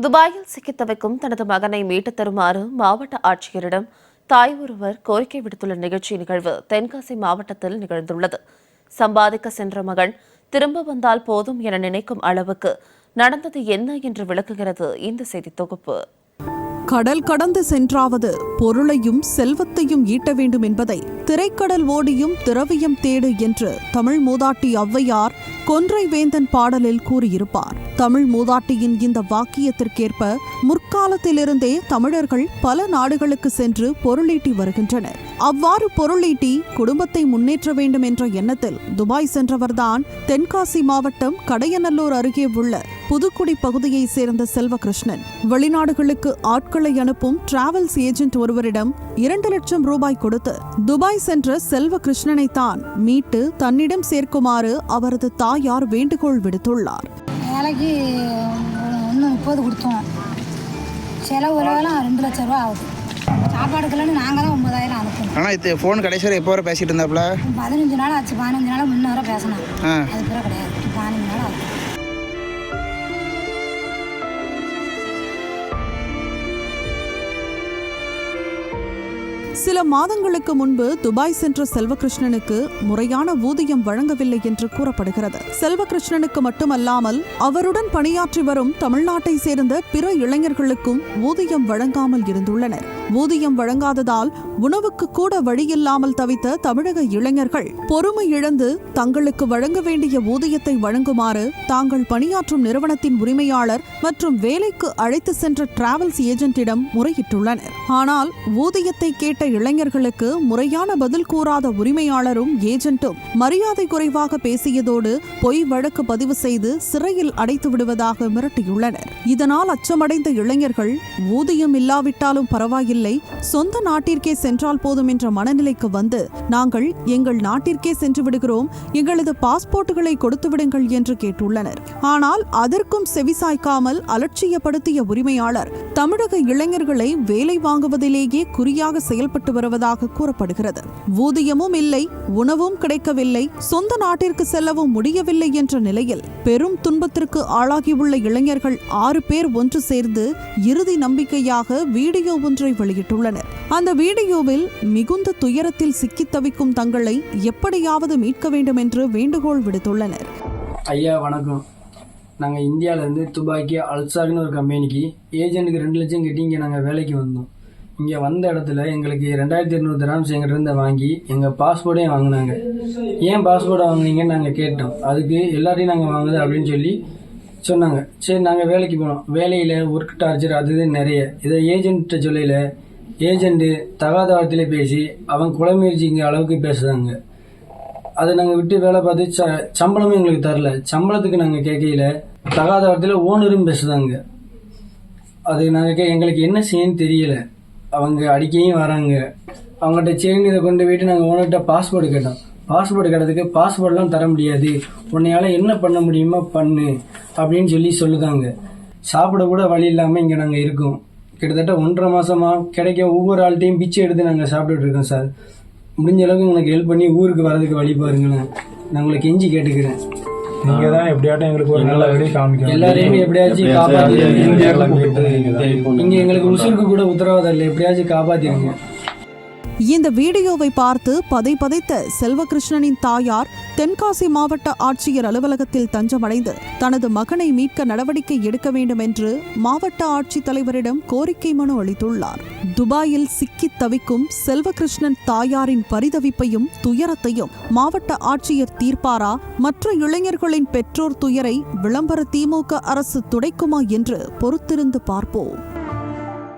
துபாயில் சிக்கித் தவிக்கும் தனது மகனை மீட்டுத் தருமாறு மாவட்ட ஆட்சியரிடம் தாய் ஒருவர் கோரிக்கை விடுத்துள்ள நிகழ்ச்சி நிகழ்வு தென்காசி மாவட்டத்தில் நிகழ்ந்துள்ளது. சம்பாதிக்க சென்ற மகன் திரும்ப வந்தால் போதும் என நினைக்கும் அளவுக்கு நடந்தது என்ன என்று விளக்குகிறது இந்த செய்தி தொகுப்பு. கடல் கடந்து சென்றாவது பொருளையும் செல்வத்தையும் ஈட்ட வேண்டும் என்பதை திரைக்கடல் ஓடியும் திரவியம் தேடு என்று தமிழ் மூதாட்டி ஔவையார் கொன்றை வேந்தன் பாடலில் கூறியிருப்பார். தமிழ் மூதாட்டியின் இந்த வாக்கியத்திற்கேற்ப முற்காலத்திலிருந்தே தமிழர்கள் பல நாடுகளுக்கு சென்று பொருளீட்டி வருகின்றனர். அவ்வாறு பொருளீட்டி குடும்பத்தை முன்னேற்ற வேண்டும் என்ற எண்ணத்தில் துபாய் சென்றவர்தான் தென்காசி மாவட்டம் கடையநல்லூர் அருகே உள்ள புதுக்குடி பகுதியைச் சேர்ந்த செல்வகிருஷ்ணன். வெளிநாடுகளுக்கு ஆட்களை அனுப்பும் டிராவல்ஸ் ஏஜென்ட் ஒருவரிடம் இரண்டு லட்சம் ரூபாய் கொடுத்து துபாய் சென்ற செல்வகிருஷ்ணனை தான் மீட்டு தன்னிடம் சேர்க்குமாறு அவரது தாயார் வேண்டுகோள் விடுத்துள்ளார். வேலைக்கு ஒன்று முப்பது கொடுத்தோம். செலவு உலகெல்லாம் ரெண்டு லட்ச ரூபா ஆகுது. சாப்பாடுக்கெல்லாம் நாங்கள் தான் ஒன்பதாயிரம் அனுப்பணும் ஆனால் இது ஃபோன் கடைசி எப்போ வரை பேசிட்டு இருந்தாப்புல? பதினஞ்சு நாள் ஆச்சு பதினஞ்சு நாள் முன்ன வரை ஆ. அது பிறகு கிடையாது. சில மாதங்களுக்கு முன்பு துபாய் சென்ற செல்வகிருஷ்ணனுக்கு முறையான ஊதியம் வழங்கவில்லை என்று கூறப்படுகிறது. செல்வகிருஷ்ணனுக்கு மட்டுமல்லாமல் அவருடன் பணியாற்றி வரும் தமிழ்நாட்டை சேர்ந்த பிற இளைஞர்களுக்கும் ஊதியம் வழங்காமல் இருந்துள்ளனர். ஊதியம் வழங்காததால் உணவுக்கு கூட வழியில்லாமல் தவித்த தமிழக இளைஞர்கள் பொறுமை இழந்து தங்களுக்கு வழங்க வேண்டிய ஊதியத்தை வழங்குமாறு தாங்கள் பணியாற்றும் நிறுவனத்தின் உரிமையாளர் மற்றும் வேலைக்கு அழைத்து சென்ற டிராவல்ஸ் ஏஜென்ட்டிடம் முறையிட்டுள்ளனர். ஆனால் ஊதியத்தை கேட்ட இளைஞர்களுக்கு முறையான பதில் கூறாத உரிமையாளரும் ஏஜென்ட்டும் மரியாதை குறைவாக பேசியதோடு பொய் வழக்கு பதிவு செய்து சிறையில் அடைத்து விடுவதாக மிரட்டியுள்ளனர். இதனால் அச்சமடைந்த இளைஞர்கள் ஊதியம் இல்லாவிட்டாலும் பரவாயில்லை சொந்த நாட்டிற்கே சென்றால் போதும் என்ற மனநிலைக்கு வந்து நாங்கள் எங்கள் நாட்டிற்கே சென்று விடுகிறோம் எங்களது பாஸ்போர்ட்டுகளை கொடுத்து விடுங்கள் என்று கேட்டுள்ளனர். ஆனால் அதற்கும் செவிசாய்க்காமல் அலட்சியப்படுத்திய உரிமையாளர் தமிழக இளைஞர்களை வேலை வாங்குவதிலேயே குறியாக செயல்பட்டு வருவதாக கூறப்படுகிறது. ஊதியமும் இல்லை உணவும் கிடைக்கவில்லை சொந்த நாட்டிற்கு செல்லவும் முடியவில்லை என்ற நிலையில் பெரும் துன்பத்திற்கு ஆளாகியுள்ள இளைஞர்கள் ஆறு பேர் ஒன்று சேர்ந்து இறுதி நம்பிக்கையாக வீடியோ ஒன்றை வெளியிட்டுள்ளனர். அந்த வீடியோவில் மிகுந்த துயரத்தில் சிக்கி தவிக்கும் தங்களை எப்படியாவது மீட்க வேண்டும் என்று வேண்டுகோள் விடுத்துள்ளனர். ஐயா வணக்கம். நாங்கள் இந்தியாவிலேருந்து துபாக்கி அல்சாக்னு ஒரு கம்பெனிக்கு ஏஜென்ட்டுக்கு ரெண்டு லட்சம் கட்டி இங்கே நாங்கள் வேலைக்கு வந்தோம். இங்கே வந்த இடத்துல எங்களுக்கு ரெண்டாயிரத்தி இரநூறு கிராம்ஸ் எங்கிட்ட வாங்கி எங்கள் பாஸ்போர்ட்டையும் வாங்கினாங்க. ஏன் பாஸ்போர்ட் வாங்குனீங்கன்னு நாங்கள் கேட்டோம். அதுக்கு எல்லாத்தையும் நாங்கள் வாங்குது அப்படின்னு சொல்லி சொன்னாங்க. சரி நாங்கள் வேலைக்கு போனோம். வேலையில் ஒர்க் டார்ச்சர் அது இது நிறைய. இதை ஏஜென்ட்ட சொல்லல. ஏஜென்ட்டு தகாத வாரத்தில் பேசி அவன் குலமுயற்சிங்க அளவுக்கு பேசுகிறாங்க அதை நாங்கள் விட்டு வேலை பார்த்து ச சம்பளமும் எங்களுக்கு தரல. சம்பளத்துக்கு நாங்கள் கேட்கையில தகாத வாரத்தில் ஓனரும் பேசுதாங்க அது நாங்கள் எங்களுக்கு என்ன செய்யணும்னு தெரியல. அவங்க அடிக்கையும் வராங்க. அவங்கள்ட்ட சேர்ந்து இதை கொண்டு போயிட்டு நாங்கள் ஓனர்கிட்ட பாஸ்போர்ட் கேட்டோம். பாஸ்போர்ட் கேட்டதுக்கு பாஸ்போர்ட்லாம் தர முடியாது. உன்னையால என்ன பண்ண முடியுமோ பண்ணு அப்படின்னு சொல்லி சொல்லுதாங்க. சாப்பிட கூட வழி இல்லாமல் இங்கே நாங்கள் இருக்கோம். கிட்டத்தட்ட ஒன்றரை மாசமா கிடைக்க ஒவ்வொரு ஆள்கிட்டையும் பிச்சை எடுத்து நாங்கள் சாப்பிட்டுட்டு இருக்கோம் சார். முடிஞ்ச அளவுக்கு எனக்கு ஹெல்ப் பண்ணி ஊருக்கு வரதுக்கு வழி பாருங்களேன். நான் உங்களை கெஞ்சி கேட்டுக்கிறேன். நீங்க தான் எப்படியாட்டும் எங்களுக்கு ஒரு நல்ல வழி காமிக்கணும். எல்லாரையும் எப்படியாச்சும் காப்பாத்திருங்க இங்க எங்களுக்கு உசுருக்கு கூட உத்தரவாதம் இல்லை. எப்படியாச்சும் காப்பாத்திருங்க இந்த வீடியோவை பார்த்து பதை பதைத்த செல்வகிருஷ்ணனின் தாயார் தென்காசி மாவட்ட ஆட்சியர் அலுவலகத்தில் தஞ்சமடைந்து தனது மகனை மீட்க நடவடிக்கை எடுக்க வேண்டும் என்று மாவட்ட ஆட்சித்தலைவரிடம் கோரிக்கை மனு அளித்துள்ளார். துபாயில் சிக்கித் தவிக்கும் செல்வகிருஷ்ணன் தாயாரின் பரிதவிப்பையும் துயரத்தையும் மாவட்ட ஆட்சியர் தீர்ப்பாரா? மற்ற இளைஞர்களின் பெற்றோர் துயரை விளம்பர திமுக அரசு துடைக்குமா என்று பொறுத்திருந்து பார்ப்போம்.